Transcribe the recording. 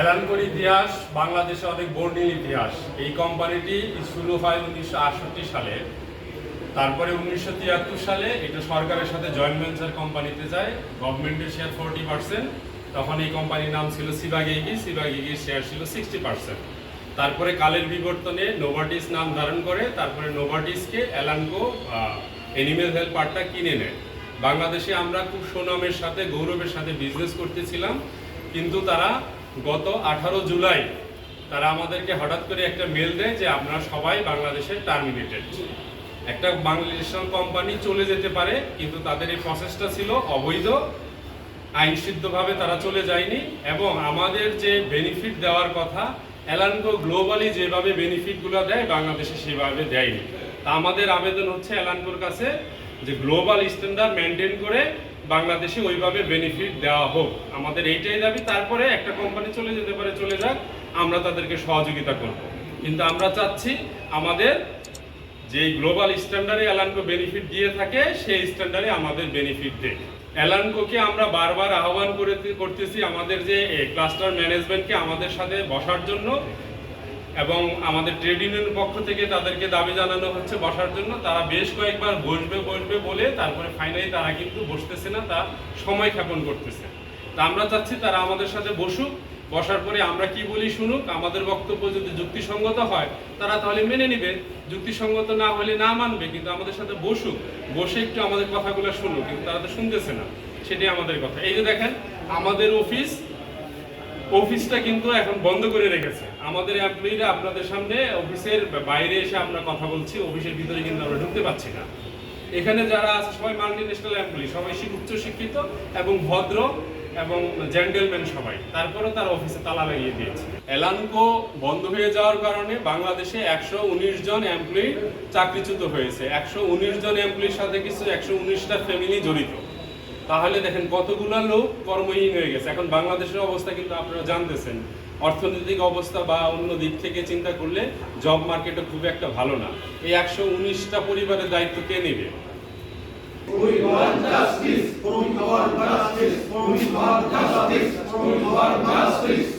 এলানকোর ইতিহাস, বাংলাদেশে অনেক বর্ণিল ইতিহাস। এই কোম্পানিটি শুরু হয় উনিশশো আটষট্টি সালে, তারপরে উনিশশো তিয়াত্তর সালে এটা সরকারের সাথে জয়েন্ট ভেঞ্চার কোম্পানিতে যায় গভর্নমেন্টের শেয়ার ফোরটি পার্সেন্ট তখন এই কোম্পানির নাম ছিল সিবাগেগি সিবাগেগির শেয়ার ছিল সিক্সটি পার্সেন্ট তারপরে কালের বিবর্তনে নোভাটিস নাম ধারণ করে, তারপরে নোভাটিসকে এলানকো এনিমেল হেলথ পার্টটা কিনে নেয়। বাংলাদেশে আমরা খুব সুনামের সাথে, গৌরবের সাথে বিজনেস করতেছিলাম, কিন্তু তারা গত আঠারো জুলাই তারা আমাদেরকে হঠাৎ করে একটা মেল দেয় যে আপনারা সবাই বাংলাদেশে টার্মিনেটেড একটা বাংলাদেশের কোম্পানি চলে যেতে পারে, কিন্তু তাদের এই প্রসেসটা ছিল অবৈধ, আইনসিদ্ধভাবে তারা চলে যায়নি এবং আমাদের যে বেনিফিট দেওয়ার কথা এলানকো গ্লোবালি যেভাবে বেনিফিটগুলো দেয়, বাংলাদেশে সেভাবে দেয়নি। তা আমাদের আবেদন হচ্ছে এলানকোর কাছে যে গ্লোবাল স্ট্যান্ডার্ড মেনটেন করে বাংলাদেশে ওইভাবে বেনিফিট দেওয়া হোক। আমাদের এইটাই দাবি, তারপরে একটা কোম্পানি চলে যেতে পারে, চলে যাক, আমরা তাদেরকে সহযোগিতা করব। কিন্তু আমরা চাচ্ছি আমাদের যে গ্লোবাল স্ট্যান্ডার্ডে অ্যালানকো বেনিফিট দিয়ে থাকে, সেই স্ট্যান্ডার্ডে আমাদের বেনিফিট দেয়। অ্যালানকোকে আমরা বারবার আহ্বান করে করতেছি আমাদের যে ক্লাস্টার ম্যানেজমেন্টকে আমাদের সাথে বসার জন্য। এবং আমাদের ট্রেড ইউনিয়নের পক্ষ থেকে তাদেরকে দাবি জানানো হচ্ছে বসার জন্য। তারা বেশ কয়েকবার বসবে বসবে বলে তারপরে ফাইনালি তারা কিন্তু বসতেছে না, তা সময় ক্ষেপণ করতেছে। তা আমরা চাচ্ছি তারা আমাদের সাথে বসুক, বসার পরে আমরা কি বলি শুনুক। আমাদের বক্তব্য যদি যুক্তিসঙ্গত হয়, তারা তাহলে মেনে নিবে। যুক্তিসঙ্গত না হলে না মানবে, কিন্তু আমাদের সাথে বসুক। বসে একটু আমাদের কথাগুলো শুনুক, কিন্তু তারা তো শুনতেছে না। সেটাই আমাদের কথা। এই যে দেখেন, আমাদের অফিস অফিসটা কিন্তু এখন বন্ধ করে রেখেছে। আমাদের এমপ্লয়িরা আপনাদের সামনে অফিসের বাইরে এসে আমরা কথা বলছি, অফিসের ভিতরে কিন্তু আমরা ঢুকতে পারছি না। এখানে যারা আছে, সবাই মাল্টি ন্যাশনাল এমপ্লয়ি সবাই উচ্চ শিক্ষিত এবং ভদ্র এবং জেন্টেলম্যান সবাই। তারপরেও তার অফিসে তালা লাগিয়ে দিয়েছে। এলানকো বন্ধ হয়ে যাওয়ার কারণে বাংলাদেশে একশো উনিশ জন এমপ্লয়ি চাকরিচ্যুত হয়েছে। একশো উনিশ জন এমপ্লয়ির সাথে কিছু একশো উনিশটা ফ্যামিলি জড়িত। তাহলে দেখেন কতগুলো লোক কর্মহীন হয়ে গেছে এখন বাংলাদেশের অবস্থা কিন্তু আপনারা জানতেছেন অর্থনৈতিক অবস্থা বা অন্য দিক থেকে চিন্তা করলে জব মার্কেটও খুব একটা ভালো না এই একশো উনিশটা পরিবারের দায়িত্ব কে নেবে justice. Justice. Justice. Justice.